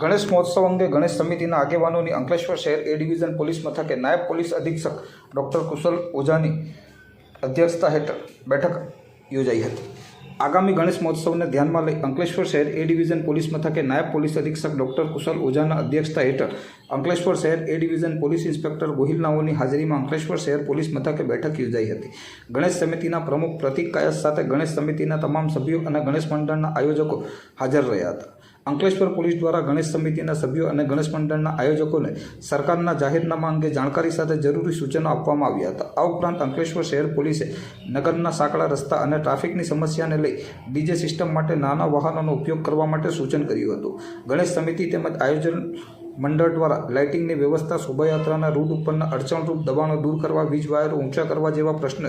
ગણેશ મહોત્સવ અંગે ગણેશ સમિતિના આગેવાનોની અંકલેશ્વર શહેર એ ડિવિઝન પોલીસ મથકે નાયબ પોલીસ અધિક્ષક ડૉક્ટર કુશલ ઓઝાની અધ્યક્ષતા હેઠળ બેઠક યોજાઈ હતી. આગામી ગણેશ મહોત્સવને ધ્યાનમાં લઈ અંકલેશ્વર શહેર એ ડિવિઝન પોલીસ મથકે નાયબ પોલીસ અધિક્ષક ડૉક્ટર કુશલ ઓઝાના અધ્યક્ષતા હેઠળ અંકલેશ્વર શહેર A division police inspector Gohil નાઓની હાજરીમાં અંકલેશ્વર શહેર પોલીસ મથકે બેઠક યોજાઈ હતી. ગણેશ સમિતિના પ્રમુખ પ્રતિક કાયસ સાથે ગણેશ સમિતિના તમામ સભ્યો અને ગણેશ મંડળના આયોજકો હાજર રહ્યા હતા. અંકલેશ્વર પોલીસ દ્વારા ગણેશ સમિતિના સભ્યો અને ગણેશ મંડળના આયોજકોને સરકારના જાહેરનામા અંગે જાણકારી સાથે જરૂરી સૂચનો આપવામાં આવ્યા હતા. આ ઉપરાંત અંકલેશ્વર શહેર પોલીસે નગરના સાંકડા રસ્તા અને ટ્રાફિકની સમસ્યાને લઈ ડીજે સિસ્ટમ માટે નાના વાહનોનો ઉપયોગ કરવા માટે સૂચન કર્યું હતું. ગણેશ સમિતિ તેમજ આયોજન મંડળ દ્વારા લાઇટિંગની વ્યવસ્થા, શોભાયાત્રાના રૂટ ઉપરના અડચણરૂપ દબાણો દૂર કરવા, વીજ વાયરો ઊંચા કરવા જેવા પ્રશ્ન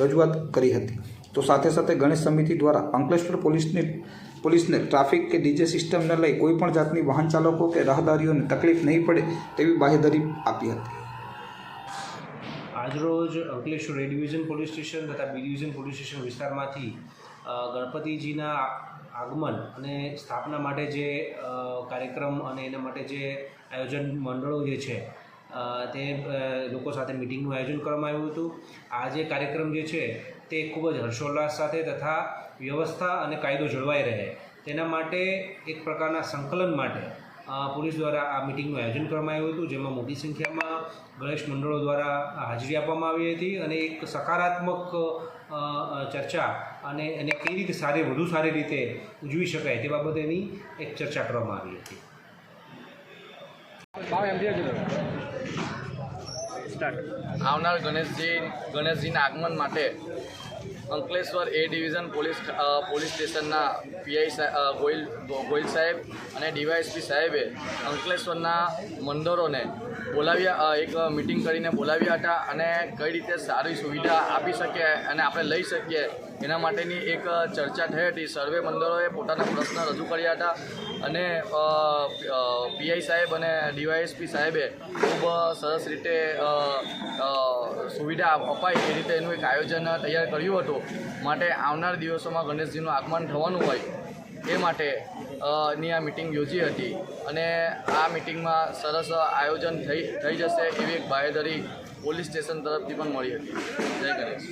રજૂઆત કરી હતી. તો સાથે સાથે ગણેશ સમિતિ દ્વારા અંકલેશ્વર પોલીસની પોલીસને ટ્રાફિક કે ડીજે સિસ્ટમને લઈ કોઈપણ જાતની વાહન ચાલકો કે રાહદારીઓને તકલીફ નહીં પડે તેવી બાહેધરી આપી હતી. આજરોજ Ankleshwar A division police station તથા બી ડિવિઝન પોલીસ સ્ટેશન વિસ્તારમાંથી ગણપતિજીના આગમન અને સ્થાપના માટે જે કાર્યક્રમ અને એના માટે જે આયોજન મંડળો જે છે તે લોકો સાથે મિટિંગનું આયોજન કરવામાં આવ્યું હતું. આ જે કાર્યક્રમ જે છે તે ખૂબ જ હર્ષોલ્લાસ સાથે તથા વ્યવસ્થા અને કાયદો જળવાઈ રહે. તેના માટે એક પ્રકારના સંકલન માટે પોલીસ દ્વારા આ મિટિંગનું આયોજન કરવામાં આવ્યું હતું, જેમાં મોટી સંખ્યામાં ગણેશ મંડળો દ્વારા હાજરી આપવામાં આવી હતી અને એક સકારાત્મક ચર્ચા અને એને કઈ રીતે સારી, વધુ સારી રીતે ઉજવી શકાય તે બાબતેની એક ચર્ચા કરવામાં આવી હતી. આવનાર ગણેશજી ગણેશજીના આગમન માટે Ankleshwar A division police police સ્ટેશનના પીઆઈ ગોયલ ગોયલ સાહેબ અને ડીવાયએસપી સાહેબે અંકલેશ્વરના મંડળોને બોલાવ્યા એક મિટિંગ કરીને બોલાવ્યા હતા અને કઈ રીતે સારી સુવિધા આપી શકીએ અને આપણે લઈ શકીએ એના માટેની એક ચર્ચા થઈ હતી. સર્વે મંદિરોએ પોતાના પ્રશ્ન રજૂ કર્યા હતા અને પીઆઈ સાહેબ અને ડીવાયએસપી સાહેબે ખૂબ સરસ રીતે સુવિધા અપાય એ રીતે એનું એક આયોજન તૈયાર કર્યું હતું. માટે આવનાર દિવસોમાં ગણેશજીનું આગમન થવાનું હોય એ માટે ની આ મિટિંગ યોજી હતી. અને આ મિટિંગમાં સરસ આયોજન થઈ થઈ જશે એવી એક બાહેધરી પોલીસ સ્ટેશન તરફથી પણ મળી હતી. જય ગણેશ.